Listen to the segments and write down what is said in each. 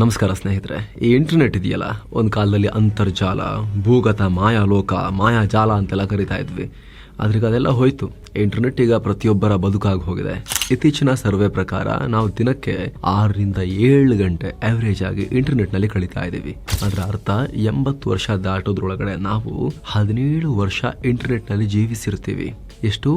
ನಮಸ್ಕಾರ ಸ್ನೇಹಿತರೆ, ಈ ಇಂಟರ್ನೆಟ್ ಇದೆಯಲ್ಲ? ಒಂದು ಕಾಲದಲ್ಲಿ ಅಂತರ್ಜಾಲ, ಭೂಗತ, ಮಾಯಾಲೋಕ, ಮಾಯಾಜಾಲ ಅಂತೆಲ್ಲ ಕರಿತಾ ಇದ್ವಿ. ಈಗ ಅದೆಲ್ಲ ಹೋಯ್ತು. ಇಂಟರ್ನೆಟ್ ಈಗ ಪ್ರತಿಯೊಬ್ಬರ ಬದುಕಾಗಿ ಹೋಗಿದೆ. ಇತ್ತೀಚಿನ ಸರ್ವೆ ಪ್ರಕಾರ ನಾವು ದಿನಕ್ಕೆ ಆರರಿಂದ ಏಳು ಗಂಟೆ ಆವರೇಜ್ ಆಗಿ ಇಂಟರ್ನೆಟ್ನಲ್ಲಿ ಕಳೀತಾ ಇದ್ದೀವಿ. ಅದರ ಅರ್ಥ ಎಂಬತ್ತು ವರ್ಷ ದಾಟೋದ್ರೊಳಗಡೆ ನಾವು ಹದಿನೇಳು ವರ್ಷ ಇಂಟರ್ನೆಟ್ನಲ್ಲಿ ಜೀವಿಸಿರ್ತೀವಿ. ಎಷ್ಟು?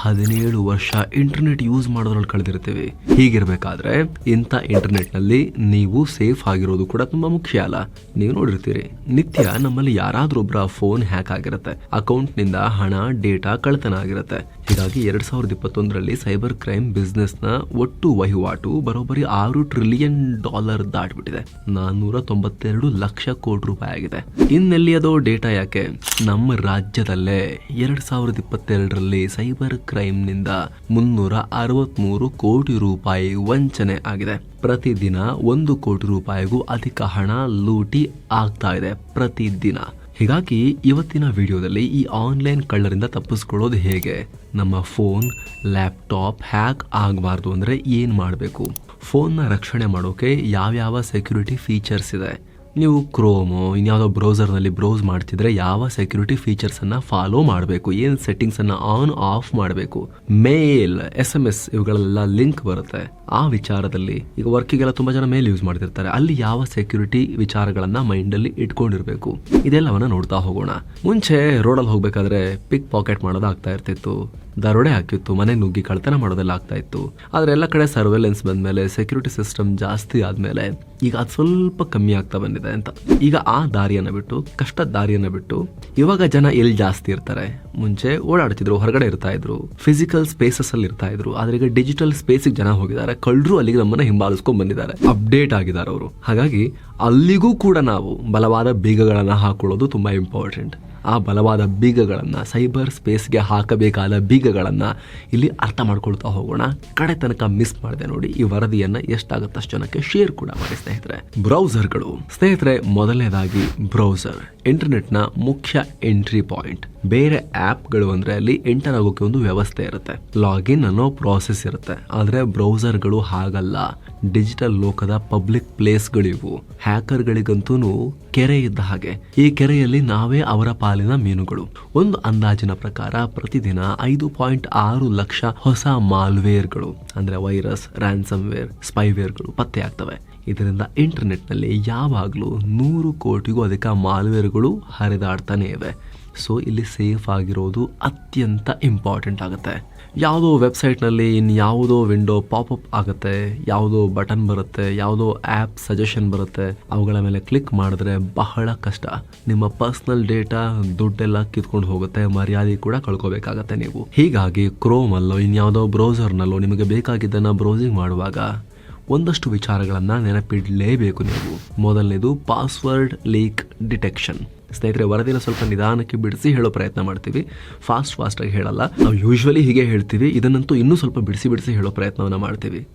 ಹದಿನೇಳು ವರ್ಷ ಇಂಟರ್ನೆಟ್ ಯೂಸ್ ಮಾಡೋದ್ರಲ್ಲಿ ಕಳೆದಿರ್ತೀವಿ. ಹೀಗಿರ್ಬೇಕಾದ್ರೆ ಇಂಥ ಇಂಟರ್ನೆಟ್ನಲ್ಲಿ ನೀವು ಸೇಫ್ ಆಗಿರೋದು ಕೂಡ ತುಂಬಾ ಮುಖ್ಯ ಅಲ್ಲ. ನೀವು ನೋಡಿರ್ತೀರಿ, ನಿತ್ಯ ನಮ್ಮಲ್ಲಿ ಯಾರಾದ್ರೂ ಒಬ್ಬರ ಫೋನ್ ಹ್ಯಾಕ್ ಆಗಿರುತ್ತೆ. ಅಕೌಂಟ್ನಿಂದ ಹಣ ಡೇಟಾ ಕಳ್ತನ ಆಗಿರುತ್ತೆ. ಹೀಗಾಗಿ ಎರಡು ಸಾವಿರದ ಇಪ್ಪತ್ತೊಂದರಲ್ಲಿ ಸೈಬರ್ ಕ್ರೈಮ್ ಬಿಸ್ನೆಸ್ನ ಒಟ್ಟು ವಹಿವಾಟು ಬರೋಬ್ಬರಿ ಆರು ಟ್ರಿಲಿಯನ್ ಡಾಲರ್ ದಾಟ್ಬಿಟ್ಟಿದೆ. ನಾನ್ನೂರ ತೊಂಬತ್ತೆರಡು ಲಕ್ಷ ಕೋಟಿ ರೂಪಾಯಿ ಆಗಿದೆ. ಇನ್ನೆಲ್ಲಿ ಅದು ಡೇಟಾ ಯಾಕೆ? ನಮ್ಮ ರಾಜ್ಯದಲ್ಲೇ ಎರಡು ಸಾವಿರದ ಇಪ್ಪತ್ತೆರಡರಲ್ಲಿ ಸೈಬರ್ ಕ್ರೈಮ್ನಿಂದ ಮುನ್ನೂರ ಅರವತ್ಮೂರು ಕೋಟಿ ರೂಪಾಯಿ ವಂಚನೆ ಆಗಿದೆ. ಪ್ರತಿದಿನ ಒಂದು ಕೋಟಿ ರೂಪಾಯಿಗೂ ಅಧಿಕ ಹಣ ಲೂಟಿ ಆಗ್ತಾ ಇದೆ ಪ್ರತಿದಿನ. ಹೀಗಾಗಿ ಇವತ್ತಿನ ವಿಡಿಯೋದಲ್ಲಿ ಈ ಆನ್ಲೈನ್ ಕಳ್ಳರಿಂದ ತಪ್ಪಿಸ್ಕೊಳ್ಳೋದು ಹೇಗೆ? ನಮ್ಮ ಫೋನ್, ಲ್ಯಾಪ್ಟಾಪ್ ಹ್ಯಾಕ್ ಆಗಬಾರ್ದು ಅಂದರೆ ಏನು ಮಾಡಬೇಕು? ಫೋನ್ನ ರಕ್ಷಣೆ ಮಾಡೋಕೆ ಯಾವ್ಯಾವ ಸೆಕ್ಯೂರಿಟಿ ಫೀಚರ್ಸ್ ಇದೆ? ನೀವು ಕ್ರೋಮು ಇನ್ಯಾವುದೋ ಬ್ರೌಸರ್ನಲ್ಲಿ ಬ್ರೌಸ್ ಮಾಡ್ತಿದ್ರೆ ಯಾವ ಸೆಕ್ಯೂರಿಟಿ ಫೀಚರ್ಸನ್ನು ಫಾಲೋ ಮಾಡಬೇಕು, ಏನು ಸೆಟ್ಟಿಂಗ್ಸನ್ನು ಆನ್ ಆಫ್ ಮಾಡಬೇಕು ಮೇಲ್ ಎಸ್ ಎಂ ಎಸ್ ಇವುಗಳೆಲ್ಲ ಲಿಂಕ್ ಬರುತ್ತೆ. ಆ ವಿಚಾರದಲ್ಲಿ ಈಗ ವರ್ಕಿಗೆಲ್ಲ ತುಂಬ ಜನ ಮೇಲ್ ಯೂಸ್ ಮಾಡ್ತಿರ್ತಾರೆ. ಅಲ್ಲಿ ಯಾವ ಸೆಕ್ಯೂರಿಟಿ ವಿಚಾರಗಳನ್ನ ಮೈಂಡಲ್ಲಿ ಇಟ್ಕೊಂಡಿರ್ಬೇಕು? ಇದೆಲ್ಲವನ್ನ ನೋಡ್ತಾ ಹೋಗೋಣ. ಮುಂಚೆ ರೋಡಲ್ಲಿ ಹೋಗ್ಬೇಕಾದ್ರೆ ಪಿಕ್ ಪಾಕೆಟ್ ಮಾಡೋದಾಗ್ತಾ ಇರ್ತಿತ್ತು. ದರೋಡೆ ಹಾಕಿತ್ತು, ಮನೆ ನುಗ್ಗಿ ಕಳ್ತನ ಮಾಡೋದೆಲ್ಲ ಆಗ್ತಾ ಇತ್ತು. ಆದ್ರೆ ಎಲ್ಲ ಕಡೆ ಸರ್ವೆಲೆನ್ಸ್ ಬಂದ್ಮೇಲೆ ಸೆಕ್ಯೂರಿಟಿ ಸಿಸ್ಟಮ್ ಜಾಸ್ತಿ ಆದ್ಮೇಲೆ ಈಗ ಅದು ಸ್ವಲ್ಪ ಕಮ್ಮಿ ಆಗ್ತಾ ಬಂದಿದೆ ಅಂತ. ಈಗ ಆ ದಾರಿಯನ್ನ ಬಿಟ್ಟು ಕಷ್ಟದ ದಾರಿಯನ್ನ ಬಿಟ್ಟು ಇವಾಗ ಜನ ಎಲ್ಲಿ ಜಾಸ್ತಿ ಇರ್ತಾರೆ? ಮುಂಚೆ ಓಡಾಡ್ತಿದ್ರು, ಹೊರಗಡೆ ಇರ್ತಾ ಇದ್ರು ಫಿಸಿಕಲ್ ಸ್ಪೇಸಸ್ ಅಲ್ಲಿ ಇರ್ತಾ ಇದ್ರು, ಆದ್ರೆ ಈಗ ಡಿಜಿಟಲ್ ಸ್ಪೇಸಿಗೆ ಜನ ಹೋಗಿದ್ದಾರೆ. ಕಳ್ಳರು ಅಲ್ಲಿಗೆ ನಮ್ಮನ್ನ ಹಿಂಬಾಲಿಸ್ಕೊಂಡ್ ಬಂದಿದ್ದಾರೆ. ಅಪ್ಡೇಟ್ ಆಗಿದ್ದಾರೆ ಅವರು. ಹಾಗಾಗಿ ಅಲ್ಲಿಗೂ ಕೂಡ ನಾವು ಬಲವಾದ ಬೀಗಗಳನ್ನ ಹಾಕೊಳ್ಳೋದು ತುಂಬಾ ಇಂಪಾರ್ಟೆಂಟ್ ಆ ಬಲವಾದ ಬೀಗಗಳನ್ನು, ಸೈಬರ್ ಸ್ಪೇಸ್ಗೆ ಹಾಕಬೇಕಾದ ಬೀಗಗಳನ್ನು ಇಲ್ಲಿ ಅರ್ಥ ಮಾಡ್ಕೊಳ್ತಾ ಹೋಗೋಣ. ಕಡೆ ತನಕ ಮಿಸ್ ಮಾಡಿದೆ ನೋಡಿ, ಈ ವರದಿಯನ್ನು ಎಷ್ಟಾಗುತ್ತಷ್ಟು ಜನಕ್ಕೆ ಶೇರ್ ಕೂಡ ಮಾಡಿ ಸ್ನೇಹಿತರೆ. ಬ್ರೌಸರ್ಗಳು. ಸ್ನೇಹಿತರೆ, ಮೊದಲನೇದಾಗಿ ಬ್ರೌಸರ್. ಇಂಟರ್ನೆಟ್ನ ಮುಖ್ಯ ಎಂಟ್ರಿ ಪಾಯಿಂಟ್. ಬೇರೆ ಆ್ಯಪ್ಗಳು ಅಂದರೆ ಅಲ್ಲಿ ಎಂಟರ್ ಆಗೋಕೆ ಒಂದು ವ್ಯವಸ್ಥೆ ಇರುತ್ತೆ. ಲಾಗಿನ್ ಅನ್ನೋ ಪ್ರಾಸೆಸ್ ಇರುತ್ತೆ. ಆದರೆ ಬ್ರೌಸರ್ಗಳು ಹಾಗಲ್ಲ. ಡಿಜಿಟಲ್ ಲೋಕದ ಪಬ್ಲಿಕ್ ಪ್ಲೇಸ್ಗಳಿವು. ಹ್ಯಾಕರ್ಗಳಿಗಂತೂ ಕೆರೆ ಇದ್ದ ಹಾಗೆ. ಈ ಕೆರೆಯಲ್ಲಿ ನಾವೇ ಅವರ ಪಾಲಿನ ಮೀನುಗಳು. ಒಂದು ಅಂದಾಜಿನ ಪ್ರಕಾರ ಪ್ರತಿದಿನ ಐದು ಪಾಯಿಂಟ್ ಆರು ಲಕ್ಷ ಹೊಸ ಮಾಲ್ವೇರ್ಗಳು, ಅಂದ್ರೆ ವೈರಸ್ ರ್ಯಾನ್ಸಮ್ವೇರ್ ಸ್ಪೈವೇರ್ಗಳು ಪತ್ತೆ ಆಗ್ತವೆ. ಇದರಿಂದ ಇಂಟರ್ನೆಟ್ನಲ್ಲಿ ಯಾವಾಗಲೂ ನೂರು ಕೋಟಿಗೂ ಅಧಿಕ ಮಾಲ್ವೇರ್ಗಳು ಹರಿದಾಡ್ತಾನೆ ಇವೆ. ಸೊ, ಇಲ್ಲಿ ಸೇಫ್ ಆಗಿರೋದು ಅತ್ಯಂತ ಇಂಪಾರ್ಟೆಂಟ್ ಆಗುತ್ತೆ. ಯಾವುದೋ ವೆಬ್ಸೈಟ್ನಲ್ಲಿ ಇನ್ನು ಯಾವುದೋ ವಿಂಡೋ ಪಾಪಪ್ ಆಗುತ್ತೆ, ಯಾವುದೋ ಬಟನ್ ಬರುತ್ತೆ, ಯಾವುದೋ ಆ್ಯಪ್ ಸಜೆಷನ್ ಬರುತ್ತೆ, ಅವುಗಳ ಮೇಲೆ ಕ್ಲಿಕ್ ಮಾಡಿದ್ರೆ ಬಹಳ ಕಷ್ಟ. ನಿಮ್ಮ ಪರ್ಸ್ನಲ್ ಡೇಟಾ ದುಡ್ಡೆಲ್ಲ ಕಿತ್ಕೊಂಡು ಹೋಗುತ್ತೆ, ಮರ್ಯಾದೆ ಕೂಡ ಕಳ್ಕೊಬೇಕಾಗತ್ತೆ ನೀವು. ಹೀಗಾಗಿ ಕ್ರೋಮಲ್ಲೋ ಇನ್ಯಾವುದೋ ಬ್ರೌಸರ್ನಲ್ಲೋ ನಿಮಗೆ ಬೇಕಾಗಿದ್ದನ್ನು ಬ್ರೌಸಿಂಗ್ ಮಾಡುವಾಗ ಒಂದಷ್ಟು ವಿಚಾರಗಳನ್ನು ನೆನಪಿಡಲೇಬೇಕು ನೀವು. ಮೊದಲನೇದು ಪಾಸ್ವರ್ಡ್ ಲೀಕ್ ಡಿಟೆಕ್ಷನ್. ಸ್ನೇಹಿತರೆ, ವರದಿನ ಸ್ವಲ್ಪ ನಿಧಾನಕ್ಕೆ ಬಿಡಿಸಿ ಹೇಳೋ ಪ್ರಯತ್ನ ಮಾಡ್ತೀವಿ. ಫಾಸ್ಟ್ ಫಾಸ್ಟಾಗಿ ಹೇಳಲ್ಲ. ನಾವು ಯೂಶ್ವಲಿ ಹೀಗೆ ಹೇಳ್ತೀವಿ. ಇದನ್ನಂತೂ ಇನ್ನೂ ಸ್ವಲ್ಪ ಬಿಡಿಸಿ ಬಿಡಿಸಿ ಹೇಳೋ ಪ್ರಯತ್ನವನ್ನು ಮಾಡ್ತೀವಿ.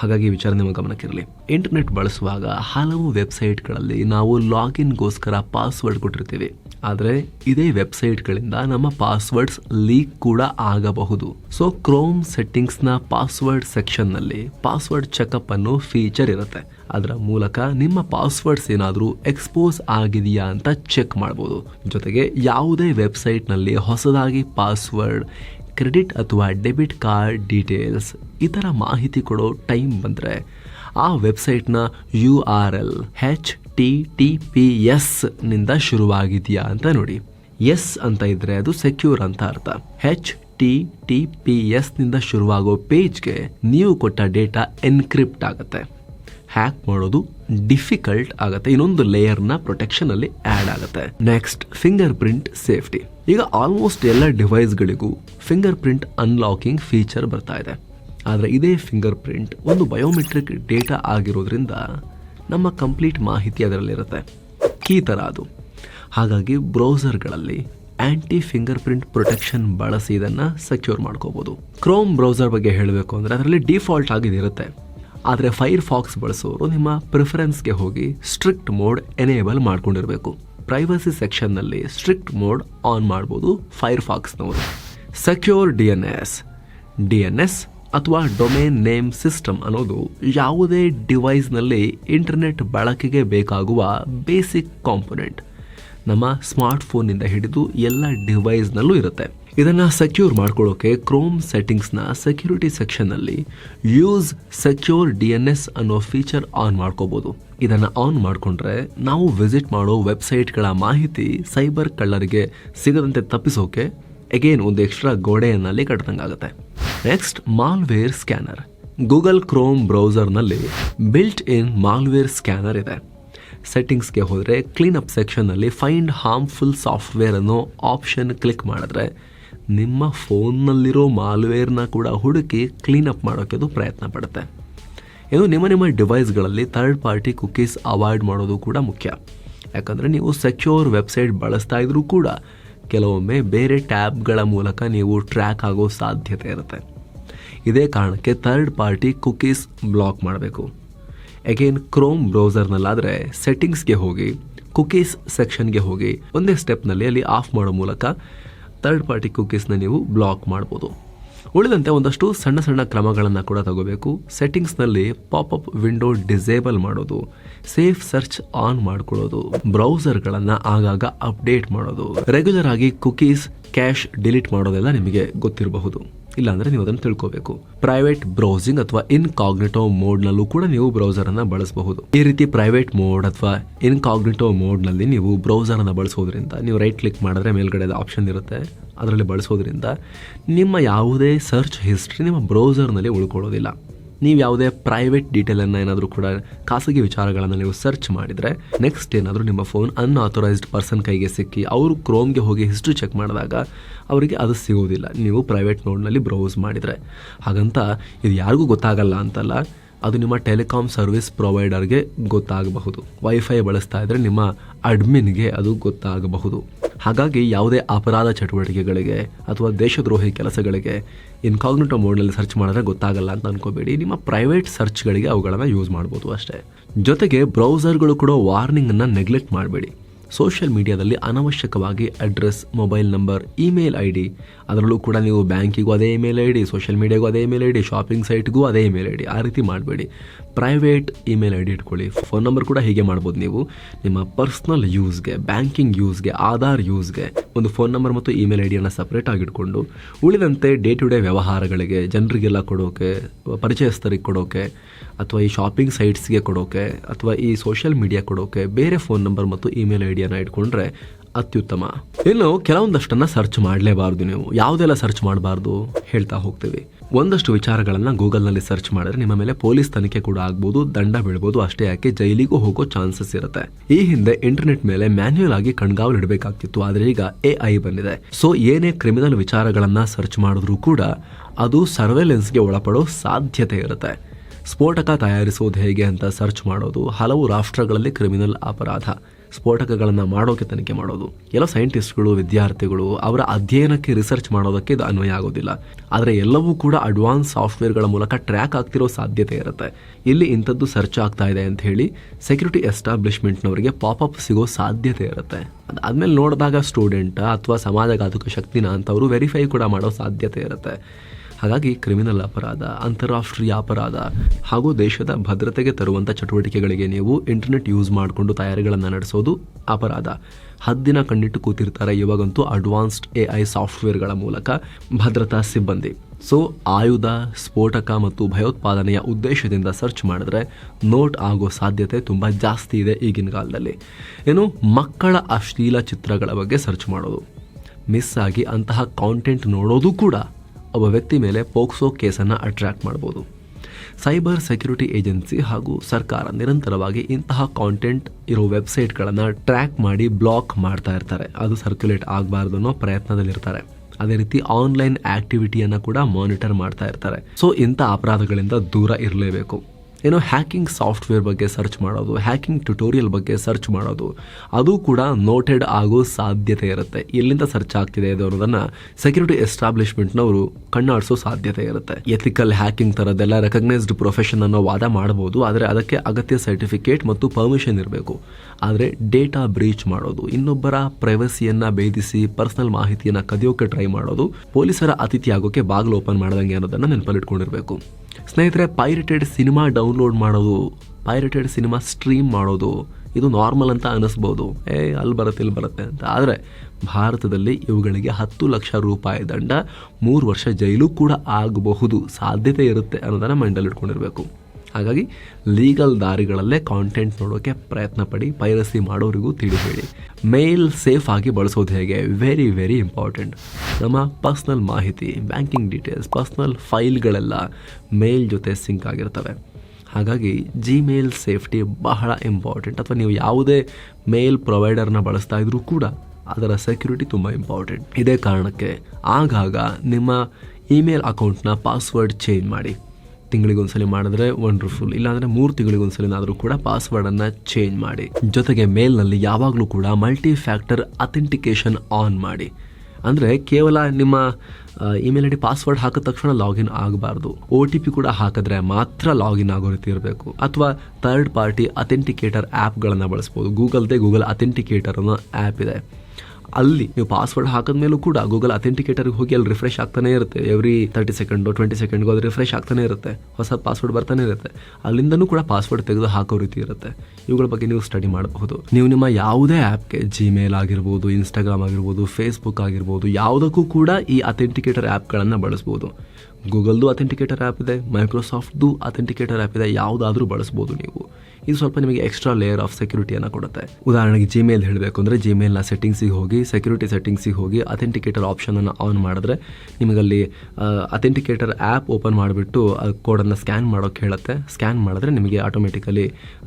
ಹಾಗಾಗಿ ವಿಚಾರ ನಿಮ್ಮ ಗಮನಕ್ಕಿರಲಿ ಇಂಟರ್ನೆಟ್ ಬಳಸುವಾಗ ಹಲವು ವೆಬ್ಸೈಟ್ಗಳಲ್ಲಿ ನಾವು ಲಾಗಿನ್ಗೋಸ್ಕರ ಪಾಸ್ವರ್ಡ್ ಕೊಟ್ಟಿರ್ತೀವಿ. ಆದರೆ ಇದೇ ವೆಬ್ಸೈಟ್ಗಳಿಂದ ನಮ್ಮ ಪಾಸ್ವರ್ಡ್ಸ್ ಲೀಕ್ ಕೂಡ ಆಗಬಹುದು. ಸೊ ಕ್ರೋಮ್ ಸೆಟ್ಟಿಂಗ್ಸ್ನ ಪಾಸ್ವರ್ಡ್ ಸೆಕ್ಷನ್ನಲ್ಲಿ ಪಾಸ್ವರ್ಡ್ ಚೆಕಪ್ ಅನ್ನೋ ಫೀಚರ್ ಇರುತ್ತೆ. ಅದರ ಮೂಲಕ ನಿಮ್ಮ ಪಾಸ್ವರ್ಡ್ಸ್ ಏನಾದರೂ ಎಕ್ಸ್ಪೋಸ್ ಆಗಿದೆಯಾ ಅಂತ ಚೆಕ್ ಮಾಡ್ಬೋದು. ಜೊತೆಗೆ ಯಾವುದೇ ವೆಬ್ಸೈಟ್ನಲ್ಲಿ ಹೊಸದಾಗಿ ಪಾಸ್ವರ್ಡ್, ಕ್ರೆಡಿಟ್ ಅಥವಾ ಡೆಬಿಟ್ ಕಾರ್ಡ್ ಡೀಟೇಲ್ಸ್ ಈ ಥರ ಮಾಹಿತಿ ಕೊಡೋ ಟೈಮ್ ಬಂದರೆ ಆ ವೆಬ್ಸೈಟ್ನ U R L H T T P ಎಸ್ನಿಂದ ಶುರುವಾಗಿದೆಯಾ ಅಂತ ನೋಡಿ. ಎಸ್ ಅಂತ ಇದ್ರೆ ಅದು ಸೆಕ್ಯೂರ್ ಅಂತ ಅರ್ಥ. ಹೆಚ್ ಟಿ ಟಿ ಪಿ ಎಸ್ನಿಂದ ಶುರುವಾಗೋ ಪೇಜ್ಗೆ ನೀವು ಕೊಟ್ಟ ಡೇಟಾ ಎನ್ಕ್ರಿಪ್ಟ್ ಆಗುತ್ತೆ. ಹ್ಯಾಕ್ ಮಾಡೋದು ಡಿಫಿಕಲ್ಟ್ ಆಗುತ್ತೆ. ಇನ್ನೊಂದು ಲೇಯರ್ನ ಪ್ರೊಟೆಕ್ಷನ್ ಅಲ್ಲಿ ಆಡ್ ಆಗುತ್ತೆ. Next fingerprint safety. ಈಗ ಆಲ್ಮೋಸ್ಟ್ ಎಲ್ಲ ಡಿವೈಸ್ಗಳಿಗೂ ಫಿಂಗರ್ ಪ್ರಿಂಟ್ ಅನ್ಲಾಕಿಂಗ್ ಫೀಚರ್ ಬರ್ತಾ ಇದೆ. ಆದರೆ ಇದೇ ಫಿಂಗರ್ ಪ್ರಿಂಟ್ ಒಂದು ಬಯೋಮೆಟ್ರಿಕ್ ಡೇಟಾ ಆಗಿರೋದ್ರಿಂದ ನಮ್ಮ ಕಂಪ್ಲೀಟ್ ಮಾಹಿತಿ ಅದರಲ್ಲಿರುತ್ತೆ. ಈ ಥರ ಅದು. ಹಾಗಾಗಿ ಬ್ರೌಸರ್ಗಳಲ್ಲಿ ಆ್ಯಂಟಿ ಫಿಂಗರ್ ಪ್ರಿಂಟ್ ಪ್ರೊಟೆಕ್ಷನ್ ಬಳಸಿ ಇದನ್ನು ಸೆಕ್ಯೂರ್ ಮಾಡ್ಕೋಬೋದು. ಕ್ರೋಮ್ ಬ್ರೌಸರ್ ಬಗ್ಗೆ ಹೇಳಬೇಕು ಅಂದರೆ ಅದರಲ್ಲಿ ಡಿಫಾಲ್ಟ್ ಆಗಿದಿರುತ್ತೆ ಆದರೆ ಫೈರ್ ಫಾಕ್ಸ್ ಬಳಸೋರು ನಿಮ್ಮ ಪ್ರಿಫರೆನ್ಸ್ಗೆ ಹೋಗಿ ಸ್ಟ್ರಿಕ್ಟ್ ಮೋಡ್ ಎನೇಬಲ್ ಮಾಡ್ಕೊಂಡಿರಬೇಕು. ಪ್ರೈವಸಿ ಸೆಕ್ಷನ್ನಲ್ಲಿ ಸ್ಟ್ರಿಕ್ಟ್ ಮೋಡ್ ಆನ್ ಮಾಡ್ಬೋದು ಫೈರ್ ಫಾಕ್ಸ್ನವರು secure D N S D N S ಅಥವಾ ಡೊಮೇನ್ ನೇಮ್ ಸಿಸ್ಟಮ್ ಅನ್ನೋದು ಯಾವುದೇ ಡಿವೈಸ್ನಲ್ಲಿ ಇಂಟರ್ನೆಟ್ ಬಳಕೆಗೆ ಬೇಕಾಗುವ ಬೇಸಿಕ್ ಕಾಂಪೊನೆಂಟ್. ನಮ್ಮ ಸ್ಮಾರ್ಟ್ಫೋನಿಂದ ಹಿಡಿದು ಎಲ್ಲ ಡಿವೈಸ್ನಲ್ಲೂ ಇರುತ್ತೆ. ಇದನ್ನು ಸೆಕ್ಯೂರ್ ಮಾಡ್ಕೊಳ್ಳೋಕೆ ಕ್ರೋಮ್ ಸೆಟ್ಟಿಂಗ್ಸ್ನ security ಸೆಕ್ಷನ್ನಲ್ಲಿ use secure D N S ಅನ್ನೋ ಫೀಚರ್ ಆನ್ ಮಾಡ್ಕೋಬೋದು. ಇದನ್ನು ಆನ್ ಮಾಡಿಕೊಂಡ್ರೆ ನಾವು ವಿಸಿಟ್ ಮಾಡೋ ವೆಬ್ಸೈಟ್ಗಳ ಮಾಹಿತಿ ಸೈಬರ್ ಕಳ್ಳರಿಗೆ ಸಿಗದಂತೆ ತಪ್ಪಿಸೋಕೆ, ಅಗೇನ್ ಒಂದು ಎಕ್ಸ್ಟ್ರಾ ಗೋಡೆಯನ್ನಲ್ಲಿ ಕಟ್ಟದಂಗಾಗುತ್ತೆ next malware scanner Google Chrome ಬ್ರೌಸರ್ನಲ್ಲಿ built in malware scanner ಇದೆ. ಸೆಟ್ಟಿಂಗ್ಸ್ಗೆ ಹೋದರೆ ಕ್ಲೀನಪ್ ಸೆಕ್ಷನ್ನಲ್ಲಿ ಫೈಂಡ್ ಹಾರ್ಮ್ಫುಲ್ ಸಾಫ್ಟ್ವೇರ್ ಅನ್ನೋ ಆಪ್ಷನ್ ಕ್ಲಿಕ್ ಮಾಡಿದ್ರೆ ನಿಮ್ಮ ಫೋನ್ನಲ್ಲಿರೋ ಮಾಲ್ವೇರ್ನ ಕೂಡ ಹುಡುಕಿ ಕ್ಲೀನ್ ಅಪ್ ಮಾಡೋಕೆ ಅದು ಪ್ರಯತ್ನ ಪಡುತ್ತೆ. ಇದು ನಿಮ್ಮ ನಿಮ್ಮ ಡಿವೈಸ್ಗಳಲ್ಲಿ ಥರ್ಡ್ ಪಾರ್ಟಿ ಕುಕೀಸ್ ಅವಾಯ್ಡ್ ಮಾಡೋದು ಕೂಡ ಮುಖ್ಯ. ಯಾಕಂದರೆ ನೀವು ಸೆಕ್ಯೂರ್ ವೆಬ್ಸೈಟ್ ಬಳಸ್ತಾ ಇದ್ರೂ ಕೂಡ ಕೆಲವೊಮ್ಮೆ ಬೇರೆ ಟ್ಯಾಬ್ಗಳ ಮೂಲಕ ನೀವು ಟ್ರ್ಯಾಕ್ ಆಗೋ ಸಾಧ್ಯತೆ ಇರುತ್ತೆ. ಇದೇ ಕಾರಣಕ್ಕೆ ಥರ್ಡ್ ಪಾರ್ಟಿ ಕುಕೀಸ್ ಬ್ಲಾಕ್ ಮಾಡಬೇಕು. ಅಗೇನ್ ಕ್ರೋಮ್ ಬ್ರೌಸರ್ನಲ್ಲಾದರೆ ಸೆಟ್ಟಿಂಗ್ಸ್ಗೆ ಹೋಗಿ ಕುಕೀಸ್ ಸೆಕ್ಷನ್ಗೆ ಹೋಗಿ, ಒಂದೇ ಸ್ಟೆಪ್ನಲ್ಲಿ ಅಲ್ಲಿ ಆಫ್ ಮಾಡೋ ಮೂಲಕ ಥರ್ಡ್ ಪಾರ್ಟಿ ಕುಕೀಸ್ನ ನೀವು ಬ್ಲಾಕ್ ಮಾಡ್ಬೋದು. ಉಳಿದಂತೆ ಒಂದಷ್ಟು ಸಣ್ಣ ಸಣ್ಣ ಕ್ರಮಗಳನ್ನು ಕೂಡ ತಗೋಬೇಕು. ಸೆಟ್ಟಿಂಗ್ಸ್ನಲ್ಲಿ ಪಾಪಪ್ ವಿಂಡೋ ಡಿಸೇಬಲ್ ಮಾಡೋದು ಸೇಫ್ ಸರ್ಚ್ ಆನ್ ಮಾಡ್ಕೊಳ್ಳೋದು ಬ್ರೌಸರ್ಗಳನ್ನು ಆಗಾಗ ಅಪ್ಡೇಟ್ ಮಾಡೋದು ರೆಗ್ಯುಲರ್ ಆಗಿ ಕುಕೀಸ್ ಕ್ಯಾಶ್ ಡಿಲೀಟ್ ಮಾಡೋದೆಲ್ಲ ನಿಮಗೆ ಗೊತ್ತಿರಬಹುದು. ಇಲ್ಲಾಂದ್ರೆ ನೀವು ಅದನ್ನು ತಿಳ್ಕೋಬೇಕು. ಪ್ರೈವೇಟ್ ಬ್ರೌಸಿಂಗ್ ಅಥವಾ ಇನ್ಕಾಗ್ನಿಟೋ ಮೋಡ್ನಲ್ಲೂ ಕೂಡ ನೀವು ಬ್ರೌಸರ್ ಅನ್ನ ಬಳಸಬಹುದು. ಈ ರೀತಿ ಪ್ರೈವೇಟ್ ಮೋಡ್ ಅಥವಾ ಇನ್ಕಾಗ್ನಿಟೋ ಮೋಡ್ನಲ್ಲಿ ನೀವು ಬ್ರೌಸರ್ ಅನ್ನ ಬಳಸೋದ್ರಿಂದ, ನೀವು ರೈಟ್ ಕ್ಲಿಕ್ ಮಾಡಿದ್ರೆ ಮೇಲ್ಗಡೆ ಆಪ್ಷನ್ ಇರುತ್ತೆ. ಅದರಲ್ಲಿ ಬಳಸೋದ್ರಿಂದ ನಿಮ್ಮ ಯಾವುದೇ ಸರ್ಚ್ ಹಿಸ್ಟ್ರಿ ನಿಮ್ಮ ಬ್ರೌಸರ್ನಲ್ಲಿ ಉಳ್ಕೊಳ್ಳೋದಿಲ್ಲ. ನೀವು ಯಾವುದೇ ಪ್ರೈವೇಟ್ ಡೀಟೇಲನ್ನು ಏನಾದರೂ ಕೂಡ ಖಾಸಗಿ ವಿಚಾರಗಳನ್ನು ನೀವು ಸರ್ಚ್ ಮಾಡಿದರೆ ನೆಕ್ಸ್ಟ್ ಏನಾದರೂ ನಿಮ್ಮ ಫೋನ್ ಅನ್ಆಥರೈಸ್ಡ್ ಪರ್ಸನ್ ಕೈಗೆ ಸಿಕ್ಕಿ ಅವರು ಕ್ರೋಮ್ಗೆ ಹೋಗಿ ಹಿಸ್ಟ್ರಿ ಚೆಕ್ ಮಾಡಿದಾಗ ಅವರಿಗೆ ಅದು ಸಿಗೋದಿಲ್ಲ ನೀವು ಪ್ರೈವೇಟ್ ನೋಡ್ನಲ್ಲಿ ಬ್ರೌಸ್ ಮಾಡಿದರೆ. ಹಾಗಂತ ಇದು ಯಾರಿಗೂ ಗೊತ್ತಾಗಲ್ಲ ಅಂತಲ್ಲ. ಅದು ನಿಮ್ಮ ಟೆಲಿಕಾಮ್ ಸರ್ವಿಸ್ ಪ್ರೊವೈಡರ್ಗೆ ಗೊತ್ತಾಗಬಹುದು. ವೈಫೈ ಬಳಸ್ತಾ ಇದ್ದರೆ ನಿಮ್ಮ ಅಡ್ಮಿನ್ಗೆ ಅದು ಗೊತ್ತಾಗಬಹುದು. ಹಾಗಾಗಿ ಯಾವುದೇ ಅಪರಾಧ ಚಟುವಟಿಕೆಗಳಿಗೆ ಅಥವಾ ದೇಶದ್ರೋಹಿ ಕೆಲಸಗಳಿಗೆ ಇನ್ಕಾಗ್ನಿಟೋ ಮೋಡ್ನಲ್ಲಿ ಸರ್ಚ್ ಮಾಡಿದ್ರೆ ಗೊತ್ತಾಗಲ್ಲ ಅಂತ ಅನ್ಕೋಬೇಡಿ. ನಿಮ್ಮ ಪ್ರೈವೇಟ್ ಸರ್ಚ್ಗಳಿಗೆ ಅವುಗಳನ್ನು ಯೂಸ್ ಮಾಡ್ಬೋದು ಅಷ್ಟೇ. ಜೊತೆಗೆ ಬ್ರೌಸರ್ಗಳು ಕೂಡ ವಾರ್ನಿಂಗನ್ನು ನೆಗ್ಲೆಕ್ಟ್ ಮಾಡಬೇಡಿ. ಸೋಷಿಯಲ್ ಮೀಡಿಯಾದಲ್ಲಿ ಅನವಶ್ಯಕವಾಗಿ address, mobile number, email I D ಅದರಲ್ಲೂ ಕೂಡ ನೀವು ಬ್ಯಾಂಕಿಗೂ ಅದೇ ಇಮೇಲ್ ಐ ಡಿ ಸೋಷಿಯಲ್ ಮೀಡಿಯಾಗೂ ಅದೇ ಇಮೇಲ್ ಐ ಡಿ ಶಾಪಿಂಗ್ ಸೈಟ್ಗೂ ಅದೇ ಇಮೇಲ್ ಐ ಡಿ ಆ ರೀತಿ ಮಾಡಬೇಡಿ. ಪ್ರೈವೇಟ್ ಇಮೇಲ್ ಐ ಡಿ ಇಟ್ಕೊಳ್ಳಿ. ಫೋನ್ ನಂಬರ್ ಕೂಡ ಹೀಗೆ ಮಾಡ್ಬೋದು ನೀವು. ನಿಮ್ಮ ಪರ್ಸ್ನಲ್ ಯೂಸ್ಗೆ ಬ್ಯಾಂಕಿಂಗ್ ಯೂಸ್ಗೆ ಆಧಾರ್ ಯೂಸ್ಗೆ ಒಂದು ಫೋನ್ ನಂಬರ್ ಮತ್ತು ಇಮೇಲ್ ಐ ಡಿಯನ್ನು ಸಪ್ರೇಟ್ ಆಗಿ ಇಟ್ಕೊಂಡು, ಉಳಿದಂತೆ ಡೇ ಟು ಡೇ ವ್ಯವಹಾರಗಳಿಗೆ, ಜನರಿಗೆಲ್ಲ ಕೊಡೋಕೆ, ಪರಿಚಯಸ್ಥರಿಗೆ ಕೊಡೋಕೆ, ಅಥವಾ ಈ ಶಾಪಿಂಗ್ ಸೈಟ್ಸ್ಗೆ ಕೊಡೋಕೆ, ಅಥವಾ ಈ ಸೋಷಿಯಲ್ ಮೀಡಿಯಾ ಕೊಡೋಕೆ ಬೇರೆ ಫೋನ್ ನಂಬರ್ ಮತ್ತು ಇಮೇಲ್ ಐ ಡಿಯನ್ನು ಇಟ್ಕೊಂಡ್ರೆ ಅತ್ಯುತ್ತಮ. ಇನ್ನು ಕೆಲವೊಂದಷ್ಟನ್ನು ಸರ್ಚ್ ಮಾಡಲೇಬಾರ್ದು ನೀವು. ಯಾವುದೆಲ್ಲ ಸರ್ಚ್ ಮಾಡಬಾರ್ದು ಹೇಳ್ತಾ ಹೋಗ್ತೀವಿ. ಒಂದಷ್ಟು ವಿಚಾರಗಳನ್ನು ಗೂಗಲ್ನಲ್ಲಿ ಸರ್ಚ್ ಮಾಡಿದ್ರೆ ನಿಮ್ಮ ಮೇಲೆ ಪೊಲೀಸ್ ತನಿಖೆ ಕೂಡ ಆಗ್ಬೋದು, ದಂಡ ಬೀಳ್ಬೋದು, ಅಷ್ಟೇ ಯಾಕೆ ಜೈಲಿಗೂ ಹೋಗೋ ಚಾನ್ಸಸ್ ಇರುತ್ತೆ. ಈ ಹಿಂದೆ ಇಂಟರ್ನೆಟ್ ಮೇಲೆ ಮ್ಯಾನ್ಯುಯಲ್ ಆಗಿ ಕಣ್ಗಾವಲು ಇಡಬೇಕಾಗ್ತಿತ್ತು, ಆದರೆ ಈಗ ಎ ಐ ಬಂದಿದೆ. ಸೊ ಏನೇ ಕ್ರಿಮಿನಲ್ ವಿಚಾರಗಳನ್ನ ಸರ್ಚ್ ಮಾಡಿದ್ರೂ ಕೂಡ ಅದು ಸರ್ವೆಲೆನ್ಸ್ಗೆ ಒಳಪಡೋ ಸಾಧ್ಯತೆ ಇರುತ್ತೆ. ಸ್ಫೋಟಕ ತಯಾರಿಸೋದು ಹೇಗೆ ಅಂತ ಸರ್ಚ್ ಮಾಡೋದು ಹಲವು ರಾಷ್ಟ್ರಗಳಲ್ಲಿ ಕ್ರಿಮಿನಲ್ ಅಪರಾಧ. ಸ್ಫೋಟಕಗಳನ್ನು ಮಾಡೋಕೆ ತನಿಖೆ ಮಾಡೋದು. ಎಲ್ಲ ಸೈಂಟಿಸ್ಟ್ಗಳು ವಿದ್ಯಾರ್ಥಿಗಳು ಅವರ ಅಧ್ಯಯನಕ್ಕೆ ರಿಸರ್ಚ್ ಮಾಡೋದಕ್ಕೆ ಇದು ಅನ್ವಯ ಆಗೋದಿಲ್ಲ. ಆದರೆ ಎಲ್ಲವೂ ಕೂಡ ಅಡ್ವಾನ್ಸ್ ಸಾಫ್ಟ್ವೇರ್ಗಳ ಮೂಲಕ ಟ್ರ್ಯಾಕ್ ಆಗ್ತಿರೋ ಸಾಧ್ಯತೆ ಇರುತ್ತೆ. ಇಲ್ಲಿ ಇಂಥದ್ದು ಸರ್ಚ್ ಆಗ್ತಾ ಇದೆ ಅಂತ ಹೇಳಿ ಸೆಕ್ಯೂರಿಟಿ ಎಸ್ಟಾಬ್ಲಿಷ್ಮೆಂಟ್ನವರಿಗೆ ಪಾಪಪ್ ಸಿಗೋ ಸಾಧ್ಯತೆ ಇರುತ್ತೆ. ಅದಾದ್ಮೇಲೆ ನೋಡಿದಾಗ ಸ್ಟೂಡೆಂಟ್ ಅಥವಾ ಸಮಾಜಘಾತುಕ ಶಕ್ತಿನ ಅಂತವರು ವೆರಿಫೈ ಕೂಡ ಮಾಡೋ ಸಾಧ್ಯತೆ ಇರುತ್ತೆ. ಹಾಗಾಗಿ ಕ್ರಿಮಿನಲ್ ಅಪರಾಧ, ಅಂತಾರಾಷ್ಟ್ರೀಯ ಅಪರಾಧ ಹಾಗೂ ದೇಶದ ಭದ್ರತೆಗೆ ತರುವಂಥ ಚಟುವಟಿಕೆಗಳಿಗೆ ನೀವು ಇಂಟರ್ನೆಟ್ ಯೂಸ್ ಮಾಡಿಕೊಂಡು ತಯಾರಿಗಳನ್ನು ನಡೆಸೋದು ಅಪರಾಧ. ಹದ್ದಿನ ಕಣ್ಣಿಟ್ಟು ಕೂತಿರ್ತಾರೆ ಇವಾಗಂತೂ ಅಡ್ವಾನ್ಸ್ಡ್ ಎ ಐ ಸಾಫ್ಟ್ವೇರ್ಗಳ ಮೂಲಕ ಭದ್ರತಾ ಸಿಬ್ಬಂದಿ. ಸೊ, ಆಯುಧ, ಸ್ಫೋಟಕ ಮತ್ತು ಭಯೋತ್ಪಾದನೆಯ ಉದ್ದೇಶದಿಂದ ಸರ್ಚ್ ಮಾಡಿದ್ರೆ ನೋಟ್ ಆಗೋ ಸಾಧ್ಯತೆ ತುಂಬ ಜಾಸ್ತಿ ಇದೆ ಈಗಿನ ಕಾಲದಲ್ಲಿ. ಏನು ಮಕ್ಕಳ ಅಶ್ಲೀಲ ಚಿತ್ರಗಳ ಬಗ್ಗೆ ಸರ್ಚ್ ಮಾಡೋದು. ಮಿಸ್ ಆಗಿ ಅಂತಹ ಕಾಂಟೆಂಟ್ ನೋಡೋದು ಕೂಡ ಒಬ್ಬ ವ್ಯಕ್ತಿ ಮೇಲೆ ಪೋಕ್ಸೋ ಕೇಸನ್ನು ಅಟ್ರ್ಯಾಕ್ಟ್ ಮಾಡ್ಬೋದು. ಸೈಬರ್ ಸೆಕ್ಯೂರಿಟಿ ಏಜೆನ್ಸಿ ಹಾಗೂ ಸರ್ಕಾರ ನಿರಂತರವಾಗಿ ಇಂತಹ ಕಾಂಟೆಂಟ್ ಇರೋ ವೆಬ್ಸೈಟ್ಗಳನ್ನು ಟ್ರ್ಯಾಕ್ ಮಾಡಿ ಬ್ಲಾಕ್ ಮಾಡ್ತಾ ಇರ್ತಾರೆ. ಅದು ಸರ್ಕ್ಯುಲೇಟ್ ಆಗಬಾರ್ದು ಅನ್ನೋ ಪ್ರಯತ್ನದಲ್ಲಿರ್ತಾರೆ. ಅದೇ ರೀತಿ ಆನ್ಲೈನ್ ಆಕ್ಟಿವಿಟಿಯನ್ನು ಕೂಡ ಮಾನಿಟರ್ ಮಾಡ್ತಾ ಇರ್ತಾರೆ. ಸೊ ಇಂಥ ಅಪರಾಧಗಳಿಂದ ದೂರ ಇರಲೇಬೇಕು. ಏನೋ ಹ್ಯಾಕಿಂಗ್ ಸಾಫ್ಟ್ವೇರ್ ಬಗ್ಗೆ ಸರ್ಚ್ ಮಾಡೋದು ಹ್ಯಾಕಿಂಗ್ ಟ್ಯುಟೋರಿಯಲ್ ಬಗ್ಗೆ ಸರ್ಚ್ ಮಾಡೋದು, ಅದು ಕೂಡ ನೋಟೆಡ್ ಆಗೋ ಸಾಧ್ಯತೆ ಇರುತ್ತೆ. ಎಲ್ಲಿಂದ ಸರ್ಚ್ ಆಗ್ತಿದೆ ಇದು ಅನ್ನೋದನ್ನ ಸೆಕ್ಯೂರಿಟಿ ಎಸ್ಟಾಬ್ಲಿಷ್ಮೆಂಟ್ನವರು ಕಣ್ಣಾಡಿಸೋ ಸಾಧ್ಯತೆ ಇರುತ್ತೆ. ಎಥಿಕಲ್ ಹ್ಯಾಕಿಂಗ್ ಥರದ್ದೆಲ್ಲ ರೆಕಗ್ನೈಸ್ಡ್ ಪ್ರೊಫೆಷನ್ ಅನ್ನೋ ವಾದ ಮಾಡಬಹುದು ಆದರೆ ಅದಕ್ಕೆ ಅಗತ್ಯ ಸರ್ಟಿಫಿಕೇಟ್ ಮತ್ತು ಪರ್ಮಿಷನ್ ಇರಬೇಕು. ಆದರೆ ಡೇಟಾ ಬ್ರೀಚ್ ಮಾಡೋದು, ಇನ್ನೊಬ್ಬರ ಪ್ರೈವಸಿಯನ್ನು ಭೇದಿಸಿ ಪರ್ಸನಲ್ ಮಾಹಿತಿಯನ್ನ ಕದಿಯೋಕೆ ಟ್ರೈ ಮಾಡೋದು, ಪೊಲೀಸರ ಅತಿಥಿ ಆಗೋಕೆ ಬಾಗಿಲು ಓಪನ್ ಮಾಡ್ದಂಗೆ ಅನ್ನೋದನ್ನ ನೆನಪಲ್ಲಿಟ್ಕೊಂಡಿರ್ಬೇಕು. ಸ್ನೇಹಿತರೆ ಪೈರೇಟೆಡ್ ಸಿನಿಮಾ ಡೌನ್ಲೋಡ್ ಮಾಡೋದು ಪೈರೇಟೆಡ್ ಸಿನಿಮಾ ಸ್ಟ್ರೀಮ್ ಮಾಡೋದು, ಇದು ನಾರ್ಮಲ್ ಅಂತ ಅನಿಸ್ಬೋದು. ಏ, ಅಲ್ಲಿ ಬರುತ್ತೆ, ಇಲ್ಲಿ ಬರುತ್ತೆ ಅಂತ. ಆದರೆ, ಭಾರತದಲ್ಲಿ ಇವುಗಳಿಗೆ ಹತ್ತು ಲಕ್ಷ ರೂಪಾಯಿ ದಂಡ ಮೂರು ವರ್ಷ ಜೈಲು ಕೂಡ ಆಗಬಹುದು. ಸಾಧ್ಯತೆ ಇರುತ್ತೆ ಅನ್ನೋದನ್ನು ಮೈಂಡಲ್ಲಿ ಇಟ್ಕೊಂಡಿರಬೇಕು. ಹಾಗಾಗಿ ಲೀಗಲ್ ದಾರಿಗಳಲ್ಲೇ ಕಾಂಟೆಂಟ್ ನೋಡೋಕ್ಕೆ ಪ್ರಯತ್ನ ಪಡಿ ಪೈರಸಿ ಮಾಡೋರಿಗೂ ತಿಳಿಬೇಡಿ. ಮೇಲ್ ಸೇಫ್ ಆಗಿ ಬಳಸೋದು ಹೇಗೆ? ವೆರಿ ವೆರಿ ಇಂಪಾರ್ಟೆಂಟ್ ನಮ್ಮ ಪರ್ಸ್ನಲ್ ಮಾಹಿತಿ ಬ್ಯಾಂಕಿಂಗ್ ಡೀಟೇಲ್ಸ್ ಪರ್ಸ್ನಲ್ ಫೈಲ್ಗಳೆಲ್ಲ ಮೇಲ್ ಜೊತೆ ಸಿಂಕ್ ಆಗಿರ್ತವೆ. ಹಾಗಾಗಿ ಜಿಮೇಲ್ ಸೇಫ್ಟಿ ಬಹಳ ಇಂಪಾರ್ಟೆಂಟ್ ಅಥವಾ ನೀವು ಯಾವುದೇ ಮೇಲ್ ಪ್ರೊವೈಡರ್ನ ಬಳಸ್ತಾ ಇದ್ರೂ ಕೂಡ ಅದರ ಸೆಕ್ಯೂರಿಟಿ ತುಂಬ ಇಂಪಾರ್ಟೆಂಟ್ ಇದೇ ಕಾರಣಕ್ಕೆ ಆಗಾಗ ನಿಮ್ಮ ಇಮೇಲ್ ಅಕೌಂಟ್ನ ಪಾಸ್ವರ್ಡ್ ಚೇಂಜ್ ಮಾಡಿ. ತಿಂಗಳಿಗೊಂದ್ಸಲಿ ಮಾಡಿದ್ರೆ ವಂಡರ್ಫುಲ್ ಇಲ್ಲಾಂದರೆ ಮೂರು ತಿಂಗಳಿಗೊಂದ್ಸಲಿನಾದರೂ ಕೂಡ ಪಾಸ್ವರ್ಡನ್ನು ಚೇಂಜ್ ಮಾಡಿ. ಜೊತೆಗೆ ಮೇಲ್ನಲ್ಲಿ ಯಾವಾಗಲೂ ಕೂಡ ಮಲ್ಟಿ ಫ್ಯಾಕ್ಟರ್ ಅಥೆಂಟಿಕೇಶನ್ ಆನ್ ಮಾಡಿ. ಅಂದರೆ ಕೇವಲ ನಿಮ್ಮ ಇಮೇಲ್ ಐ ಡಿ ಪಾಸ್ವರ್ಡ್ ಹಾಕಿದ ತಕ್ಷಣ ಲಾಗಿನ್ ಆಗಬಾರ್ದು. ಒ ಟಿ ಪಿ ಕೂಡ ಹಾಕಿದ್ರೆ ಮಾತ್ರ ಲಾಗಿನ್ ಆಗೋ ರೀತಿ ಇರಬೇಕು. ಅಥವಾ ಥರ್ಡ್ ಪಾರ್ಟಿ ಅಥೆಂಟಿಕೇಟರ್ ಆ್ಯಪ್ಗಳನ್ನು ಬಳಸ್ಬೋದು. ಗೂಗಲ್ದೇ ಗೂಗಲ್ ಅಥೆಂಟಿಕೇಟರ್ ಅನ್ನೋ ಆ್ಯಪ್ ಇದೆ. ಅಲ್ಲಿ ನೀವು ಪಾಸ್ವರ್ಡ್ ಹಾಕಿದ ಮೇಲೂ ಕೂಡ ಗೂಗಲ್ ಅಥೆಂಟಿಕೇಟರ್ಗೆ ಹೋಗಿ ಅಲ್ಲಿ ರಿಫ್ರೆಶ್ ಆಗ್ತಾನೆ ಇರುತ್ತೆ. ಎವ್ರಿ ತರ್ಟಿ ಸೆಕೆಂಡ್ ಟ್ವೆಂಟಿ ಸೆಕೆಂಡ್ಗೂ ಅದು ರಿಫ್ರೆಶ್ ಆಗ್ತಾನೆ ಇರುತ್ತೆ. ಹೊಸ ಪಾಸ್ವರ್ಡ್ ಬರ್ತಾನೆ ಇರುತ್ತೆ. ಅಲ್ಲಿಂದನೂ ಕೂಡ ಪಾಸ್ವರ್ಡ್ ತೆಗೆದು ಹಾಕೋ ರೀತಿ ಇರುತ್ತೆ. ಇವುಗಳ ಬಗ್ಗೆ ನೀವು ಸ್ಟಡಿ ಮಾಡಬಹುದು. ನೀವು ನಿಮ್ಮ ಯಾವುದೇ ಆ್ಯಪ್ಗೆ ಜಿಮೇಲ್ ಆಗಿರ್ಬೋದು ಇನ್ಸ್ಟಾಗ್ರಾಮ್ ಆಗಿರ್ಬೋದು ಫೇಸ್ಬುಕ್ ಆಗಿರ್ಬೋದು, ಯಾವುದಕ್ಕೂ ಕೂಡ ಈ ಅಥೆಂಟಿಕೇಟರ್ ಆ್ಯಪ್ಗಳನ್ನು ಬಳಸ್ಬೋದು. ಗೂಗಲ್ದು ಅಥೆಂಟಿಕೇಟರ್ ಆ್ಯಪ್ ಇದೆ ಮೈಕ್ರೋಸಾಫ್ಟ್ದು ಅಥೆಂಟಿಕೇಟರ್ ಆ್ಯಪ್ ಇದೆ, ಯಾವುದಾದ್ರೂ ಬಳಸ್ಬೋದು ನೀವು. ಇದು ಸ್ವಲ್ಪ ನಿಮಗೆ ಎಕ್ಸ್ಟ್ರಾ ಲೇಯರ್ ಆಫ್ ಸೆಕ್ಯೂರಿಟಿಯನ್ನು ಕೊಡುತ್ತೆ. ಉದಾಹರಣೆಗೆ ಜಿಮೇಲ್ ಹೇಳಬೇಕು ಅಂದರೆ ಜಿಮೇಲ್ನ ಸೆಟ್ಟಿಂಗ್ಸಿಗೆ ಹೋಗಿ ಸೆಕ್ಯೂರಿಟಿ ಸೆಟ್ಟಿಂಗ್ಸಿಗೆ ಹೋಗಿ ಅಥೆಂಟಿಕೇಟರ್ ಆಪ್ಷನನ್ನು ಆನ್ ಮಾಡಿದ್ರೆ ನಿಮಗಲ್ಲಿ ಅಥೆಂಟಿಕೇಟರ್ ಆ್ಯಪ್ ಓಪನ್ ಮಾಡಿಬಿಟ್ಟು ಕೋಡನ್ನು ಸ್ಕ್ಯಾನ್ ಮಾಡೋಕೆ ಹೇಳುತ್ತೆ. ಸ್ಕ್ಯಾನ್ ಮಾಡಿದ್ರೆ ನಿಮಗೆ ಆಟೋಮೆಟಿಕಲಿ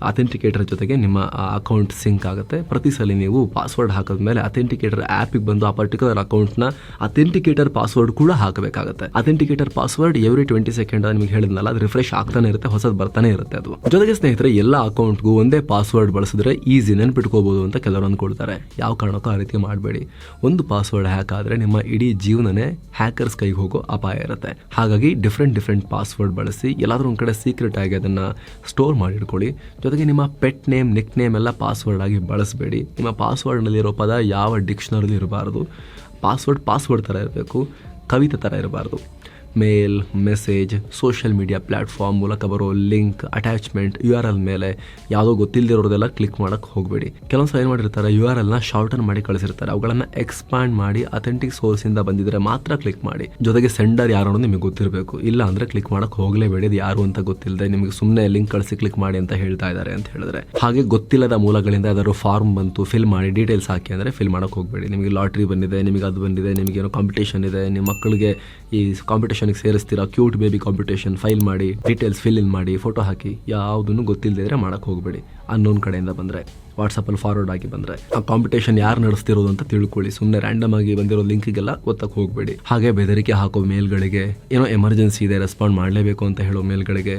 ಅಥೆಂಟಿಕೇಟರ್ ಜೊತೆಗೆ ನಿಮ್ಮ ಅಕೌಂಟ್ ಸಿಂಕ್ ಆಗುತ್ತೆ. ಪ್ರತಿ ಸಲ ನೀವು ಪಾಸ್ವರ್ಡ್ ಹಾಕಿದ ಮೇಲೆ ಅಥೆಂಟಿಕೇಟರ್ ಆ್ಯಪಿಗೆ ಬಂದು ಆ ಪರ್ಟಿಕ್ಯುಲರ್ ಅಕೌಂಟ್ನ ಅಥೆಂಟಿಕೇಟರ್ ಪಾಸ್ವರ್ಡ್ ಕೂಡ ಹಾಕಬೇಕಾಗುತ್ತೆ. Authenticator password every twenty second ನಿಮಗೆ ಹೇಳಿದ್ನಲ್ಲ, ಅದು ರಿಫ್ರೆಶ್ ಆಗ್ತಾನೆ ಇರುತ್ತೆ, ಹೊಸದು ಬರ್ತಾನೆ ಇರುತ್ತೆ ಅದು. ಜೊತೆಗೆ ಸ್ನೇಹಿತರೆ, ಎಲ್ಲ ಅಕೌಂಟ್ಗೂ ಒಂದೇ ಪಾಸ್ವರ್ಡ್ ಬಳಸಿದ್ರೆ ಈಸಿ ನೆನ್ಪಿಟ್ಕೋಬೋದು ಅಂತ ಕೆಲವರು ಅಂದ್ಕೊಳ್ತಾರೆ ಯಾವ ಕಾರಣಕ್ಕೂ ಆ ರೀತಿ ಮಾಡಬೇಡಿ. ಒಂದು ಪಾಸ್ವರ್ಡ್ ಹ್ಯಾಕ್ ಆದರೆ ನಿಮ್ಮ ಇಡೀ ಜೀವನನೇ ಹ್ಯಾಕರ್ಸ್ ಕೈಗೆ ಹೋಗೋ ಅಪಾಯ ಇರುತ್ತೆ. ಹಾಗಾಗಿ ಡಿಫ್ರೆಂಟ್ ಡಿಫ್ರೆಂಟ್ ಪಾಸ್ವರ್ಡ್ ಬಳಸಿ ಎಲ್ಲಾದರೂ ಒಂದು ಕಡೆ ಸೀಕ್ರೆಟ್ ಆಗಿ ಅದನ್ನು ಸ್ಟೋರ್ ಮಾಡಿಟ್ಕೊಳ್ಳಿ. ಜೊತೆಗೆ ನಿಮ್ಮ ಪೆಟ್ ನೇಮ್, ನಿಕ್ ನೇಮ್ ಎಲ್ಲ ಪಾಸ್ವರ್ಡ್ ಆಗಿ ಬಳಸಬೇಡಿ. ನಿಮ್ಮ ಪಾಸ್ವರ್ಡ್ನಲ್ಲಿರೋ ಪದ ಯಾವ ಡಿಕ್ಷನರಿಲಿ ಇರಬಾರ್ದು. ಪಾಸ್ವರ್ಡ್ ಪಾಸ್ವರ್ಡ್ ಥರ ಇರಬೇಕು. ಕವಿತೆ ಥರ ಇರಬಾರ್ದು. Mail message social media platform ಮೂಲಕ ಬರೋ link attachment U R L ಮೇಲೆ ಯಾವುದೋ ಗೊತ್ತಿಲ್ಲದಿರೋದೆಲ್ಲ ಕ್ಲಿಕ್ ಮಾಡೋಕ್ಕೆ ಹೋಗಬೇಡಿ. ಕೆಲವೊಂದು ಸಲ ಏನು ಮಾಡಿರ್ತಾರೆ ಯು ಆರ್ ಎಲ್ನ ಶಾರ್ಟನ್ ಮಾಡಿ ಕಳಿಸಿರ್ತಾರೆ. ಅವುಗಳನ್ನು ಎಕ್ಸ್ಪ್ಯಾಂಡ್ ಮಾಡಿ ಅಥೆಂಟಿಕ್ ಸೋರ್ಸಿಂದ ಬಂದಿದ್ರೆ ಮಾತ್ರ ಕ್ಲಿಕ್ ಮಾಡಿ. ಜೊತೆಗೆ ಸೆಂಡರ್ ಯಾರು ಅನ್ನೋದು ನಿಮಗೆ ಗೊತ್ತಿರಬೇಕು. ಇಲ್ಲ ಅಂದರೆ ಕ್ಲಿಕ್ ಮಾಡೋಕ್ಕೆ ಹೋಗಲೇಬೇಡಿ. ಅದು ಯಾರು ಅಂತ ಗೊತ್ತಿಲ್ಲದೆ ನಿಮಗೆ ಸುಮ್ಮನೆ ಲಿಂಕ್ ಕಳಿಸಿ ಕ್ಲಿಕ್ ಮಾಡಿ ಅಂತ ಹೇಳ್ತಾ ಇದ್ದಾರೆ ಅಂತ ಹೇಳಿದ್ರೆ. ಹಾಗೆ ಗೊತ್ತಿಲ್ಲದ ಮೂಲಗಳಿಂದ ಯಾವ್ದಾದ್ರು ಫಾರ್ಮ್ ಬಂತು ಫಿಲ್ ಮಾಡಿ ಡೀಟೇಲ್ಸ್ ಹಾಕಿ ಅಂದರೆ ಫಿಲ್ ಮಾಡೋಕ್ಕೆ ಹೋಗಬೇಡಿ. ನಿಮಗೆ ಲಾಟ್ರಿ ಬಂದಿದೆ, ನಿಮಗೆ ಅದು ಬಂದಿದೆ, ನಿಮಗೆ ಏನೋ ಕಾಂಪಿಟೇಷನ್ ಇದೆ ನಿಮ್ಮ ಮಕ್ಕಳಿಗೆ ಈ ಕಾಂಪಿಟೇಷನ್ಗೆ ಸೇರಿಸ್ತೀರಾ? ಕ್ಯೂಟ್ ಬೇಬಿ ಕಾಂಪಿಟೇಷನ್ ಫೈಲ್ ಮಾಡಿ ಡೀಟೇಲ್ಸ್ ಫಿಲ್ ಇನ್ ಮಾಡಿ ಫೋಟೋ ಹಾಕಿ, ಯಾವುದನ್ನು ಗೊತ್ತಿಲ್ಲದಿದ್ರೆ ಮಾಡೋಕ್ಕೆ ಹೋಗಬೇಡಿ. ಅನ್ನೋನ್ ಕಡೆಯಿಂದ ಬಂದರೆ ವಾಟ್ಸಪ್ಪಲ್ಲಿ ಫಾರ್ವರ್ಡ್ ಆಗಿ ಬಂದರೆ. ಆ ಕಾಂಪಿಟೇಷನ್ ಯಾರು ನಡೆಸ್ತಿರೋದು ಅಂತ ತಿಳ್ಕೊಳ್ಳಿ. ಸುಮ್ಮನೆ ರ್ಯಾಂಡಮ್ ಆಗಿ ಬಂದಿರೋ ಲಿಂಕಿಗೆಲ್ಲ ಗೊತ್ತಕ್ಕೆ ಹೋಗಬೇಡಿ. ಹಾಗೆ ಬೆದರಿಕೆ ಹಾಕೋ ಮೇಲ್ಗಳಿಗೆ, ಏನೋ ಎಮರ್ಜೆನ್ಸಿ ಇದೆ ರೆಸ್ಪಾಂಡ್ ಮಾಡಲೇಬೇಕು ಅಂತ ಹೇಳೋ ಮೇಲ್ಗಳಿಗೆ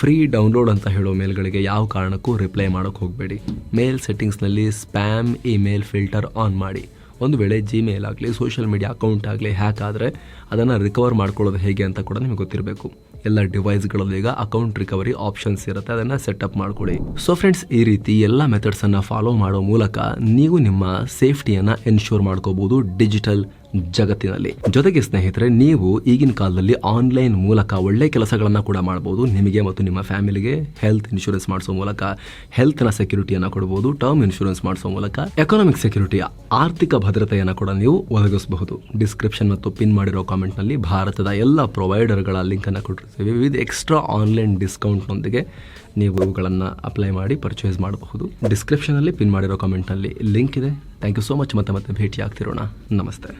ಫ್ರೀ ಡೌನ್ಲೋಡ್ ಅಂತ ಹೇಳೋ ಮೇಲ್ಗಳಿಗೆ ಯಾವ ಕಾರಣಕ್ಕೂ ರಿಪ್ಲೈ ಮಾಡೋಕ್ಕೆ ಹೋಗಬೇಡಿ. ಮೇಲ್ ಸೆಟ್ಟಿಂಗ್ಸ್ನಲ್ಲಿ ಸ್ಪ್ಯಾಮ್ ಇಮೇಲ್ ಫಿಲ್ಟರ್ ಆನ್ ಮಾಡಿ. ಒಂದು ವೇಳೆ ಜಿಮೇಲ್ ಆಗಲಿ ಸೋಷಿಯಲ್ ಮೀಡಿಯಾ ಅಕೌಂಟ್ ಆಗಲಿ ಹ್ಯಾಕ್ ಆದರೆ ಅದನ್ನು ರಿಕವರ್ ಮಾಡ್ಕೊಳ್ಳೋದು ಹೇಗೆ ಅಂತ ಕೂಡ ನಿಮಗೆ ಗೊತ್ತಿರಬೇಕು. ಎಲ್ಲ ಡಿವೈಸ್ಗಳಲ್ಲಿ ಈಗ ಅಕೌಂಟ್ ರಿಕವರಿ ಆಪ್ಷನ್ಸ್ ಇರುತ್ತೆ, ಅದನ್ನು ಸೆಟಪ್ ಮಾಡ್ಕೊಳ್ಳಿ. ಸೊ ಫ್ರೆಂಡ್ಸ್ ಈ ರೀತಿ ಎಲ್ಲ ಮೆಥಡ್ಸನ್ನು ಫಾಲೋ ಮಾಡೋ ಮೂಲಕ ನೀವು ನಿಮ್ಮ ಸೇಫ್ಟಿಯನ್ನು ಎನ್ಶೂರ್ ಮಾಡ್ಕೋಬಹುದು ಡಿಜಿಟಲ್ ಜಗತ್ತಿನಲ್ಲಿ. ಜೊತೆಗೆ ಸ್ನೇಹಿತರೆ, ನೀವು ಈಗಿನ ಕಾಲದಲ್ಲಿ ಆನ್ಲೈನ್ ಮೂಲಕ ಒಳ್ಳೆ ಕೆಲಸಗಳನ್ನ ಕೂಡ ಮಾಡಬಹುದು ನಿಮಗೆ ಮತ್ತು ನಿಮ್ಮ ಫ್ಯಾಮಿಲಿಗೆ ಹೆಲ್ತ್ ಇನ್ಶೂರೆನ್ಸ್ ಮಾಡಿಸೋ ಮೂಲಕ ಹೆಲ್ತ್ನ ಸೆಕ್ಯೂರಿಟಿಯನ್ನು ಕೊಡಬಹುದು ಟರ್ಮ್ ಇನ್ಶೂರೆನ್ಸ್ ಮಾಡಿಸೋ ಮೂಲಕ ಎಕನಾಮಿಕ್ ಸೆಕ್ಯೂರಿಟಿಯ ಆರ್ಥಿಕ ಭದ್ರತೆಯನ್ನು ಕೂಡ ನೀವು ಒದಗಿಸಬಹುದು. ಡಿಸ್ಕ್ರಿಪ್ಷನ್ ಮತ್ತು ಪಿನ್ ಮಾಡಿರೋ ಕಾಮೆಂಟ್ನಲ್ಲಿ ಭಾರತದ ಎಲ್ಲ ಪ್ರೊವೈಡರ್ಗಳ ಲಿಂಕನ್ನು ಕೊಟ್ಟಿರ್ತೀವಿ. ವಿವಿಧ ಎಕ್ಸ್ಟ್ರಾ ಆನ್ಲೈನ್ ಡಿಸ್ಕೌಂಟ್ನೊಂದಿಗೆ ನೀವು ಇವುಗಳನ್ನು ಅಪ್ಲೈ ಮಾಡಿ ಪರ್ಚೇಸ್ ಮಾಡಬಹುದು. ಡಿಸ್ಕ್ರಿಪ್ಷನಲ್ಲಿ ಪಿನ್ ಮಾಡಿರೋ ಕಾಮೆಂಟ್ನಲ್ಲಿ ಲಿಂಕ್ ಇದೆ. ಥ್ಯಾಂಕ್ ಯು ಸೋ ಮಚ್ ಮತ್ತೆ ಮತ್ತೆ ಭೇಟಿ ಆಗ್ತಿರೋಣ ನಮಸ್ತೆ.